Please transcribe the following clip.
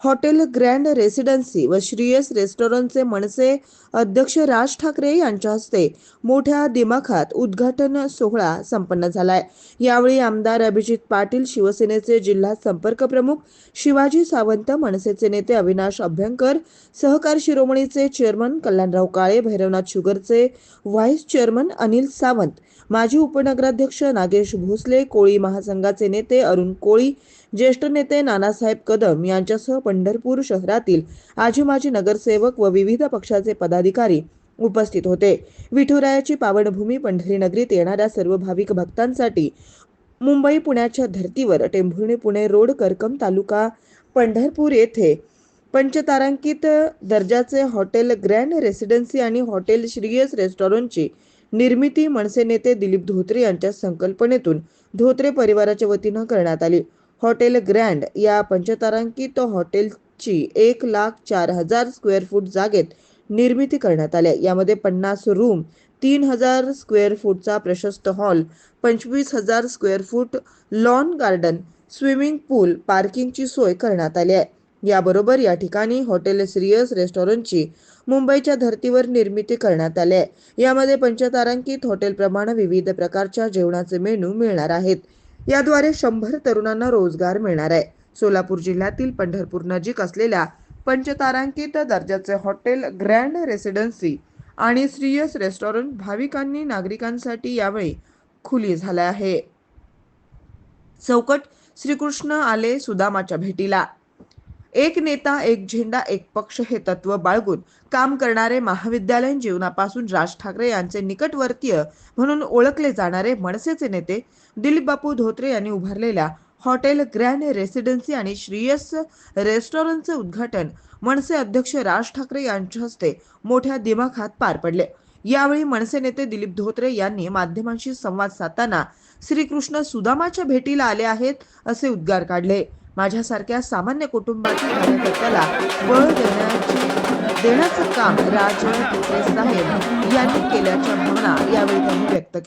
Hotel grand residency व श्रीयस रेस्टॉरंटचे मनसे अध्यक्ष राज ठाकरे यांच्या हस्ते मोठ्या दिमाखात उद्घाटन सोहळा संपन्न झालाय. यावेळी आमदार अभिजित पाटील शिवसेनेचे जिल्हा संपर्क प्रमुख शिवाजी सावंत मनसेचे नेते अविनाश अभ्यंकर सहकार शिरोमणीचे चेअरमन कल्याणराव काळे भैरवनाथ शुगरचे व्हाईस चेअरमन अनिल सावंत माजी उपनगराध्यक्ष नागेश भोसले कोळी महासंघाचे नेते अरुण कोळी ज्येष्ठ नेते नानासाहेब कदम यांच्यासह पंढरपूर शहरातील आजी माजी नगरसेवक व विविध पक्षाचे पदाधिकारी उपस्थित होते. विठुरायाची पावनभूमी पंढरी नगरीत येणाऱ्या सर्व भाविक भक्तांसाठी मुंबई पुण्याच्या धर्तीवर टेंभुर्णी पुणे रोड करकम तालुका पंढरपूर येथे पंचतारांकित दर्जाचे हॉटेल ग्रँड रेसिडेन्सी आणि हॉटेल श्रीयस रेस्टॉरंटची निर्मिती मनसे नेते दिलीप धोत्रे यांच्या संकल्पनेतून धोत्रे परिवाराच्या वतीनं करण्यात आली. हॉटेल ग्रँड या पंचतारांकित हॉटेलची एक लाख चार हजार स्क्वेअर फूट जागेत निर्मिती करण्यात आली आहे. यामध्ये पन्नास रूम तीन हजार स्क्वेअर फूटचा प्रशस्त हॉल पंचवीस हजार square foot lawn garden swimming pool पार्किंगची सोय करण्यात आली आहे. याबरोबर या ठिकाणी हॉटेल सिरियस रेस्टॉरंटची मुंबईच्या धर्तीवर निर्मिती करण्यात आली आहे. यामध्ये पंचतारांकित हॉटेलप्रमाणे विविध प्रकारच्या जेवणाचे मेनू मिळणार आहेत. याद्वारे शंभर तरुणांना रोजगार मिळणार आहे. सोलापूर जिल्ह्यातील पंढरपूर नजीक असलेल्या पंचतारांकित दर्जाचे हॉटेल ग्रँड रेसिडेन्सी आणि श्रीयस रेस्टॉरंट भाविकांनी नागरिकांसाठी यावेळी खुली झाले आहे. चौकट श्रीकृष्ण आले सुदामाच्या भेटीला. एक नेता एक झेंडा एक पक्ष हे तत्व बाळगून काम करणारे महाविद्यालयीन जीवनापासून राज ठाकरे यांचे निकटवर्तीय म्हणून ओळखले जाणारे मनसेचे नेते दिलीप बापू धोत्रे यांनी उभारलेल्या हॉटेल ग्रँड रेसिडेन्सी आणि श्रीयस रेस्टॉरंटचे उद्घाटन मनसे अध्यक्ष राज ठाकरे यांच्या हस्ते मोठ्या दिमाखात पार पडले. यावेळी मनसे नेते दिलीप धोत्रे यांनी माध्यमांशी संवाद साधताना श्रीकृष्ण सुदामाच्या भेटीला आले आहेत असे उद्गार काढले. माझ्यासारख्या सामान्य कुटुंबातील कार्यकर्त्याला बळ देण्याची देण्याचं काम राज ठाकरे साहेब यांनी केल्याच्या भावना यावेळी त्यांनी व्यक्त केल्या.